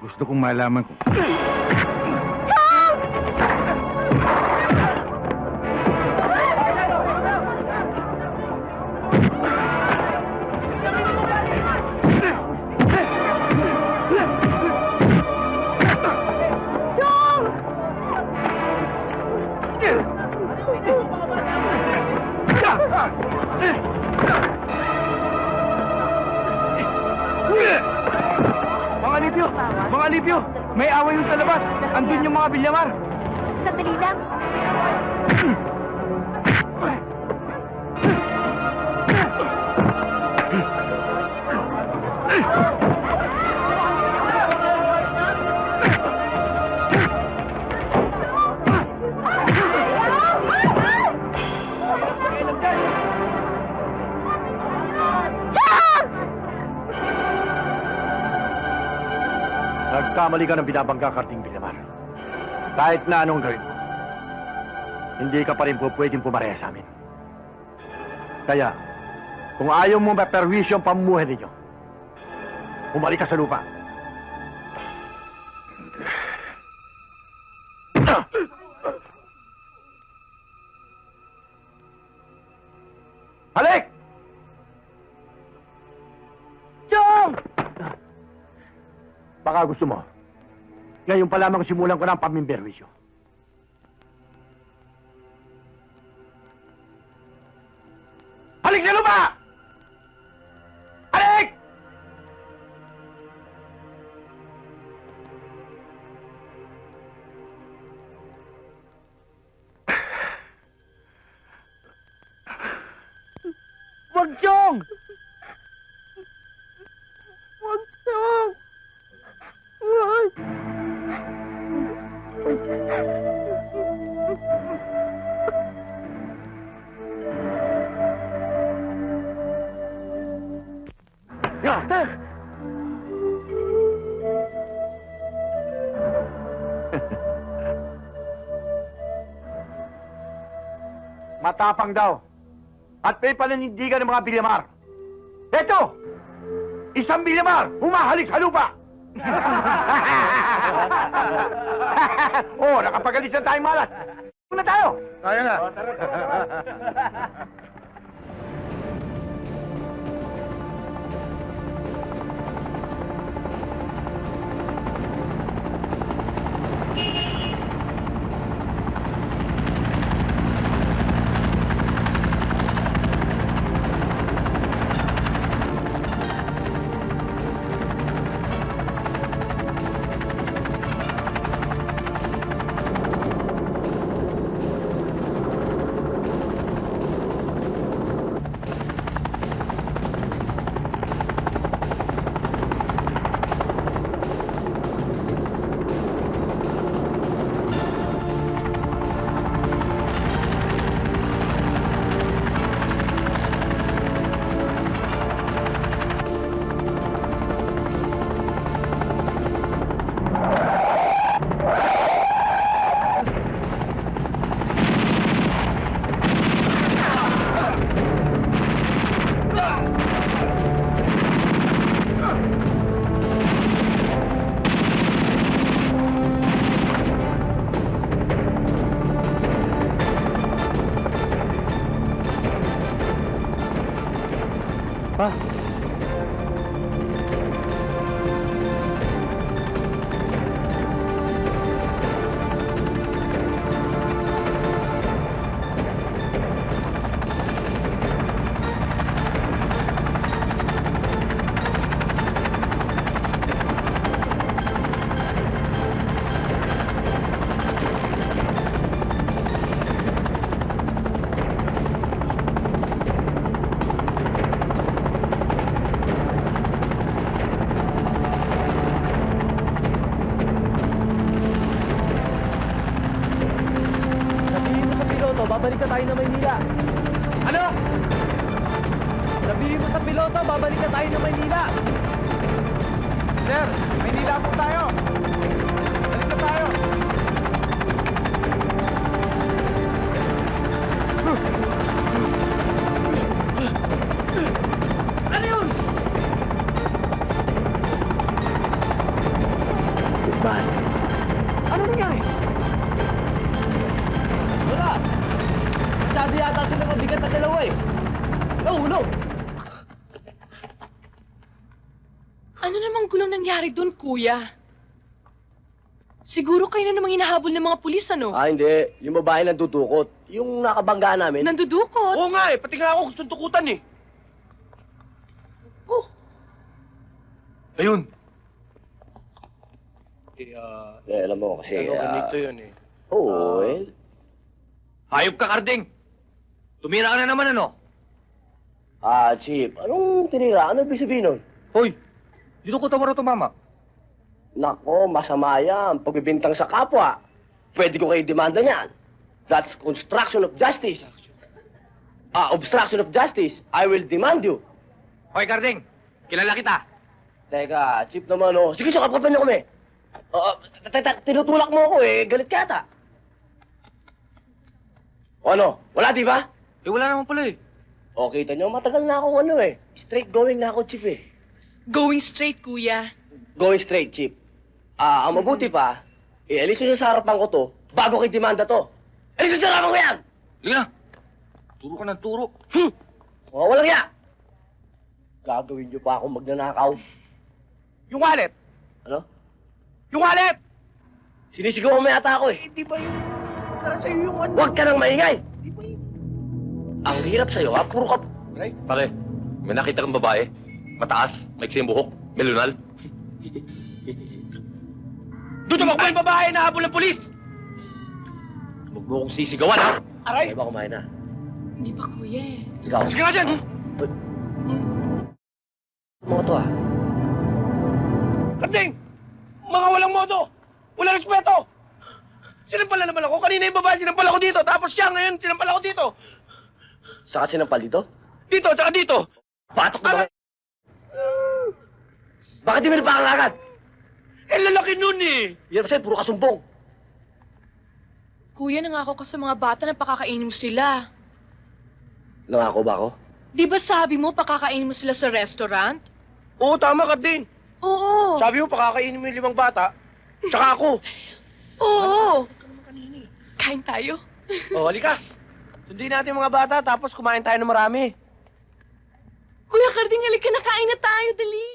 Gusto kong malaman kung... Alipyo! Mga Alipyo! May away yung sa labas! Andun yung mga bilyamar! Sandali lang. Nagkamali ka ng binabangga karting Bilamar. Kahit na anong gawin mo, hindi ka pa rin po pwedeng pumareha sa amin. Kaya, kung ayaw mo maperwisyo ang pamumuhay ninyo, bumalik ka sa lupa. Baka gusto mo. Ngayon pa lamang simulan ko ng pamimberwisyo. Halik sa lupa! Halik! Wag, Chong! Matapang daw. At may pananindigan ng mga bilyamar. Eto! Isang bilyamar! Humahalik sa lupa! oh, nakapagalis na tayong malas. Una tayo! Tayo na. Babalik na tayo na Maynila. Sir, Maynila po tayo. Balik na tayo. Ano yun? Bakit? Ano nangyari? Wala. Masyado yata sila mabigat na dalawa eh. Nahulog. Ano namang gulong nangyari doon, kuya? Siguro kayo na namang hinahabol ng mga pulis, ano? Ah, hindi. Yung babae nang tutukot. Yung nakabangga namin. Nandudukot? Oo nga eh, pati nga ako gusto tukutan eh. Oh, Ayun. Eh, ah, Eh, alam mo kasi... ano, ah, ganito yun eh. Oo, eh. Hayop ka, Karding! Tumira ka na naman, ano? Ah, Chip, anong tinira? Ano ibig sabihin nun? Hoy! Dito ko tamaro tumama. Nako, masama yan. Pagbibintang sa kapwa. Pwede ko kayo demanda niyan. That's construction of justice. Ah, obstruction of justice. I will demand you. Hoy, Karding! Kilala kita! Teka, Chip naman, oh. Sige, sukap-kapan niyo kami. T- tinutulak mo ako eh. Galit ka ata. O ano? Wala, di ba? Eh, wala naman pala eh. O, kita niyo, matagal na akong ano eh. Straight going na ako, Chip eh. Going straight, kuya. Going straight, Chip. Ah, ang mabuti pa, ialis nyo sa harapan ko to bago kay demanda to. Alis nyo sa harapan ko yan! Sige na! Turo ka ng turo. Hmm! Mga walang ya! Gagawin nyo pa ako magnanakaw. Yung wallet! Ano? Yung wallet! Sinisigaw mo yata ako eh. Eh, di ba yung... Nasa iyo yung ano? Huwag ka nang maingay! Di ba yung... Ang hirap sa'yo ha, puro ka... Pare, may nakita kang babae. Mataas, may yung buhok, may lunal. Doon tumakbo yung babae na habol ng pulis! Huwag mo kong sisigawan, ha? Aray! Ay, ba kumain na? Hindi pa, kuya eh. Ikaw. Sige nga dyan! Mga to ah. Kanding! Mga walang modo! Walang respeto! Sinampala naman ako. Kanina yung babae sinampala ko dito. Tapos siya ngayon sinampala ko dito. Saka sinampal dito? Dito, tsaka dito. Batok na ba? Bakit di mo napakan agad? Eh, lalaki nun eh. Hirap sa'yo, puro kasumbong. Kuya, nangako ka sa mga bata na pakakainin mo sila. Nangako ba ako? Di ba sabi mo pakakainin mo sila sa restaurant? Oo, tama ka din. Oo. Sabi mo, pakakainin mo yung limang bata. Tsaka ako. Oo. Kain tayo. O, halika. Sundin natin yung mga bata, tapos kumain tayo ng marami. Kuya Karding, halika na kain na tayo, dali.